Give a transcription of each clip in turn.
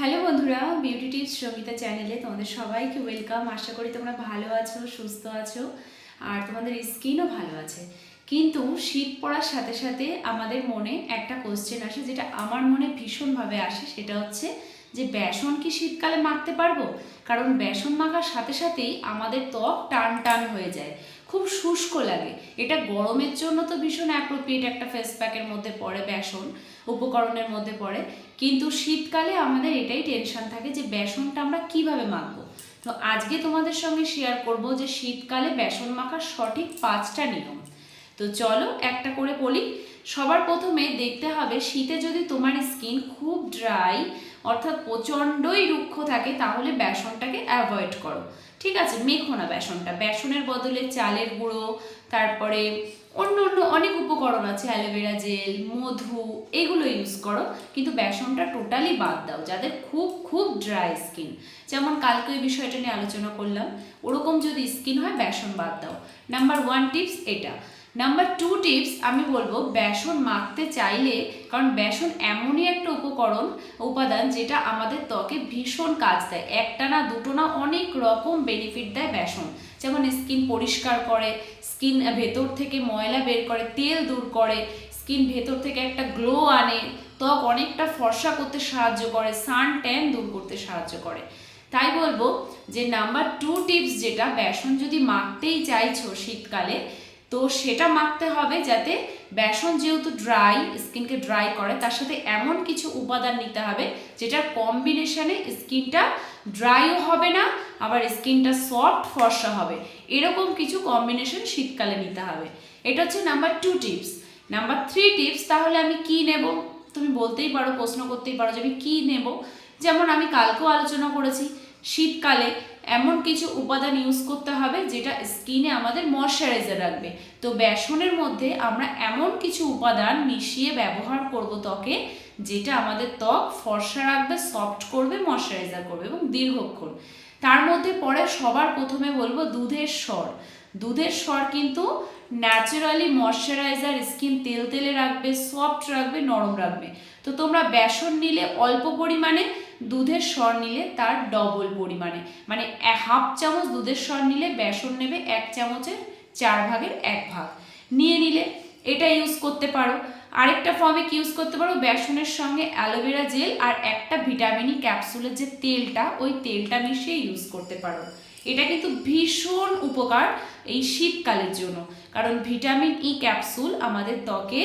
Hello বন্ধুরা beauty tips Sangeeta চ্যানেলে তোমাদের সবাইকে ওয়েলকাম আশা করি তোমরা ভালো আছো, সুস্থ আছো, আর তোমাদের স্কিনও ভালো আছে। কিন্তু শীত পড়ার সাথে সাথে আমাদের মনে একটা কোশ্চেন আসে, যেটা আমার মনে ভীষণভাবে আসে, সেটা হচ্ছে যে বেসন কি শীতকালে মাখতে পারব? কারণ বেসন মাখার সাথে সাথেই আমাদের ত্বক টান টান হয়ে যায়। খুব শুষ্ক লাগে। এটা গরমের জন্য তো ভীষণ অ্যাপ্রোপ্রিয়েট একটা ফেস প্যাকের মধ্যে পড়ে, বেসন, উপকরণের মধ্যে পড়ে। কিন্তু শীতকালে আমাদের এটাই টেনশন থাকে যে বেসনটা আমরা কীভাবে মাখবো। তো আজকে তোমাদের সঙ্গে শেয়ার করব যে শীতকালে বেসন মাখার সঠিক পাঁচটা নিয়ম। তো চলো একটা করে বলি। সবার প্রথমে দেখতে হবে, শীতে যদি তোমার স্কিন খুব ড্রাই অর্থাৎ প্রচণ্ডই রুক্ষ থাকে, তাহলে বেসনটাকে অ্যাভয়েড করো। ঠিক আছে, মেখো না বেসনটা। বেসনের বদলে চালের গুঁড়ো, তারপরে অন্য অন্য অনেক উপকরণ আছে অ্যালোভেরা জেল মধু, এগুলো ইউজ করো। কিন্তু বেসনটা টোটালি বাদ দাও, যাদের খুব খুব ড্রাই স্কিন যেমন কালকে ওই বিষয়টা নিয়ে আলোচনা করলাম, ওরকম যদি স্কিন হয়, বেসন বাদ দাও। নাম্বার ওয়ান টিপস এটা। নাম্বার টু টিপস আমি বলব, বেসন মাখতে চাইলে, কারণ বেসন এমনই একটা উপকরণ, উপাদান যেটা আমাদের ত্বকে ভীষণ কাজ দেয়। একটা না দুটো না অনেক রকম বেনিফিট দেয় বেসন। যেমন স্কিন পরিষ্কার করে স্কিন ভেতর থেকে ময়লা বের করে, তেল দূর করে স্কিন ভেতর থেকে একটা গ্লো আনে, ত্বক অনেকটা ফর্সা করতে সাহায্য করে সান ট্যান দূর করতে সাহায্য করে। তাই বলব যে নাম্বার টু টিপস যেটা, বেসন যদি মাখতেই চাইছো শীতকালে তো সেটা মাখতে হবে যাতে বেসন যেহেতু ড্রাই স্কিনকে ড্রাই করে, তার সাথে এমন কিছু উপাদান নিতে হবে যেটার কম্বিনেশানে স্কিনটা ড্রাইও হবে না, আবার স্কিনটা সফট ফর্সা হবে। এরকম কিছু কম্বিনেশন শীতকালে নিতে হবে। এটা হচ্ছে number two tips number three tips তাহলে আমি কি নেব? তুমি বলতেই পারো, প্রশ্ন করতেই পারো যে আমি কী নেব? যেমন আমি কালকেও আলোচনা করেছি, শীতকালে এমন কিছু উপাদান ইউজ করতে হবে যেটা স্কিনে আমাদের ময়শ্চারাইজার রাখবে। তো বেসনের মধ্যে আমরা এমন কিছু উপাদান মিশিয়ে ব্যবহার করব ত্বকে, যেটা আমাদের ত্বক ফর্সা রাখবে সফট করবে ময়শ্চারাইজার করবে এবং দীর্ঘক্ষণ। তার মধ্যে পরে সবার প্রথমে বলব দুধের স্বর। দুধের স্বর কিন্তু ন্যাচারালি ময়শ্চারাইজার স্কিন তেল তেলে রাখবে সফট রাখবে, নরম রাখবে। তো তোমরা বেসন নিলে অল্প পরিমাণে দুধের স্বর নিলে তার ডবল পরিমাণে। মানে হাফ চামচ দুধের স্বর নিলে বেসন নেবে এক চামচের চার ভাগের এক ভাগ। নিয়ে নিলে এটা ইউজ করতে পারো। আরেকটা ফর্মে কি ইউজ করতে পারো? বেসনের সঙ্গে অ্যালোভেরা জেল আর একটা ভিটামিনি ক্যাপসুলের যে তেলটা, ওই তেলটা মিশিয়ে ইউজ করতে পারো। এটা কিন্তু ভীষণ উপকার এই শীতকালের জন্য। কারণ ভিটামিন ই ক্যাপসুল আমাদের ত্বকে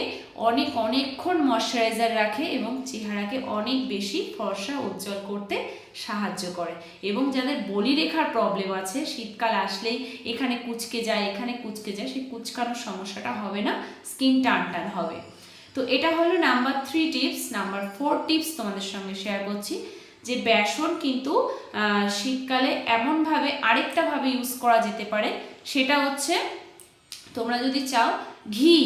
অনেক অনেকক্ষণ ময়শ্চারাইজার রাখে এবং চেহারাকে অনেক বেশি ফর্সা উজ্জ্বল করতে সাহায্য করে। এবং যাদের বলিরেখার প্রবলেম আছে, শীতকাল আসলেই এখানে কুচকে যায়, এখানে কুচকে যায়, সেই কুচকানোর সমস্যাটা হবে না স্কিন টান টান হবে। তো এটা হলো number three tips number four tips তোমাদের সঙ্গে শেয়ার করছি। যে বেসন কিন্তু শীতকালে এমনভাবে আরেকটাভাবে ইউজ করা যেতে পারে, সেটা হচ্ছে তোমরা যদি চাও ঘি।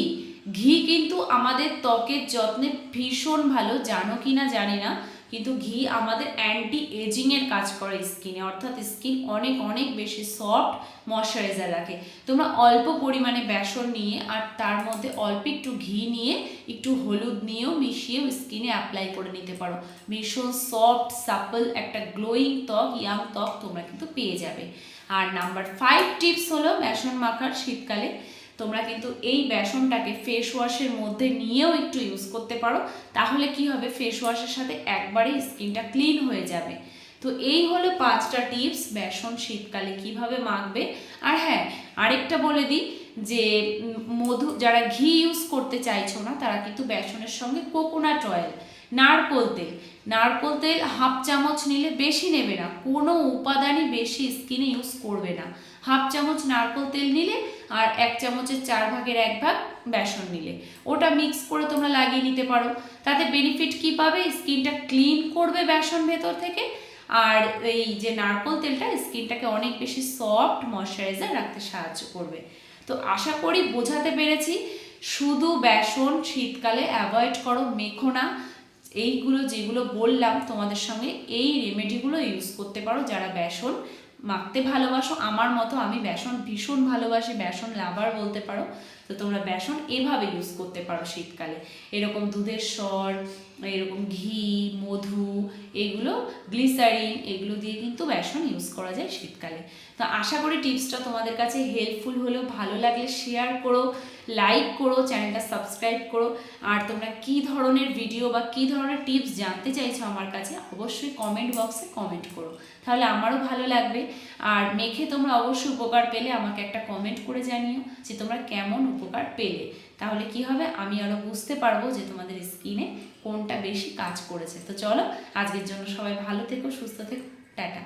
ঘি কিন্তু আমাদের ত্বকের যত্নে ভীষণ ভালো, জানো কি না জানি না। কিন্তু ঘি আমাদের অ্যান্টি এজিংয়ের কাজ করে স্কিনে অর্থাৎ স্কিন অনেক অনেক বেশি সফট ময়শ্চারাইজার রাখে। তোমরা অল্প পরিমাণে বেসন নিয়ে আর তার মধ্যে অল্প একটু ঘি নিয়ে, একটু হলুদ নিয়েও মিশিয়েও স্কিনে অ্যাপ্লাই করে নিতে পারো। ভীষণ সফট সাপল একটা গ্লোয়িং ত্বক ইয়াং ত্বক তোমরা কিন্তু পেয়ে যাবে। আর নাম্বার ফাইভ টিপস হলো বেসন মাখার শীতকালে। তোমরা কিন্তু এই বেসনটাকে ফেস ওয়াশের মধ্যে নিয়েও একটু ইউজ করতে পারো। তাহলে কি হবে? ফেস ওয়াশের সাথে একবারেই স্কিনটা ক্লিন হয়ে যাবে। তো এই হলো পাঁচটা টিপস বেসন শীতকালে কীভাবে মাখবে। আর হ্যাঁ আরেকটা বলে দিই যে মধু, যারা ঘি ইউজ করতে চাইছো না, তারা কিন্তু বেসনের সঙ্গে কোকোনাট অয়েল নারকোল তেল। নারকোল তেল হাফ চামচ নিলে বেশি নেবে না, কোনো উপাদানই বেশি স্কিনে ইউজ করবে না। হাফ চামচ নারকোল তেল নিলে এক চামচের চার ভাগের এক ভাগ বেসন নিলে। ওটা মিক্স করে তোমরা লাগিয়ে নিতে পারো। তাতে বেনিফিট কি পাবে? স্কিনটা ক্লিন করবে বেসন ভেতর থেকে। আর এই যে নারকোল তেলটা, স্কিনটাকে অনেক বেশি সফট ময়শ্চারাইজার রাখতে সাহায্য করবে। তো আশা করি বোঝাতে পেরেছি। শুধু বেসন শীতকালে অ্যাভয়েড করো, মেখো না। এইগুলো যেগুলো বললাম, তোমাদের সঙ্গে এই রেমেডিগুলো ইউজ করতে পারো যারা বেসন মাখতে ভালোবাসো। আমার মতো আমি বেসন ভীষণ ভালোবাসি বেসন লাভার বলতে পারো। তো তোমরা বেসন এভাবে ইউজ করতে পারো শীতকালে। এরকম দুধের স্বর এরকম ঘি, মধু, এগুলো গ্লিসারিন এগুলো দিয়ে কিন্তু বেসন ইউজ করা যায় শীতকালে। তো আশা করি টিপসটা তোমাদের কাছে হেল্পফুল হলেও ভালো লাগলে শেয়ার করো লাইক করো, চ্যানেলটা সাবস্ক্রাইব করো। আর তোমরা কি ধরনের ভিডিও বা কি ধরনের টিপস জানতে চাইছো আমার কাছে, অবশ্যই কমেন্ট বক্সে কমেন্ট করো। তাহলে আমারও ভালো লাগবে। আর মেখে তোমরা অবশ্যই উপকার পেলে আমাকে একটা কমেন্ট করে জানিও যে তোমরা কেমন উপকার পেলে। তাহলে কি হবে? আমি আরও বুঝতে পারব যে তোমাদের স্কিনে কোনটা বেশি কাজ করেছে। তো চলো, আজকের জন্য সবাই ভালো থেকো, সুস্থ থেকো, টাটা।